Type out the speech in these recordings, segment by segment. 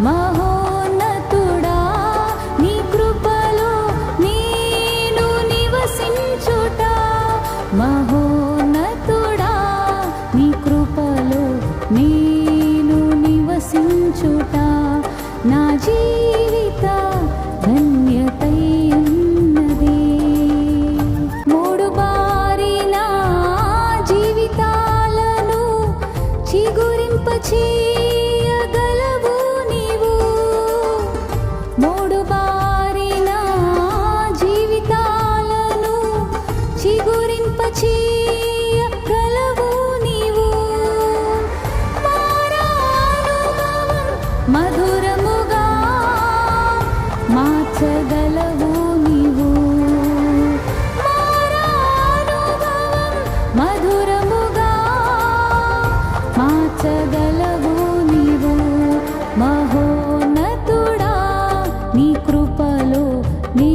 మహోన్నతుడా నీ కృపలో నేను నివసించుట. మహోన్నతుడా నీ కృపలో నేను నివసించుట. నా జీ నీ కృపలో నీ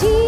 जी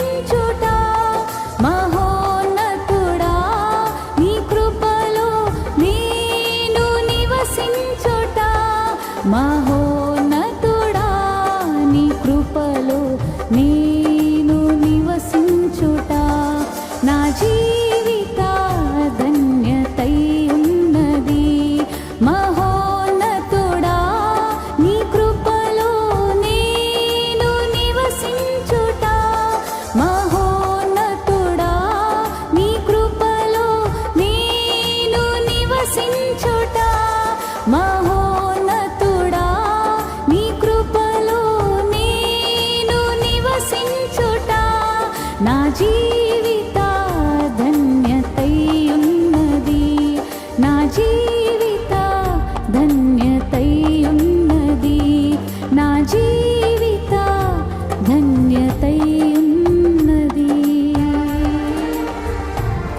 angel. 那记忆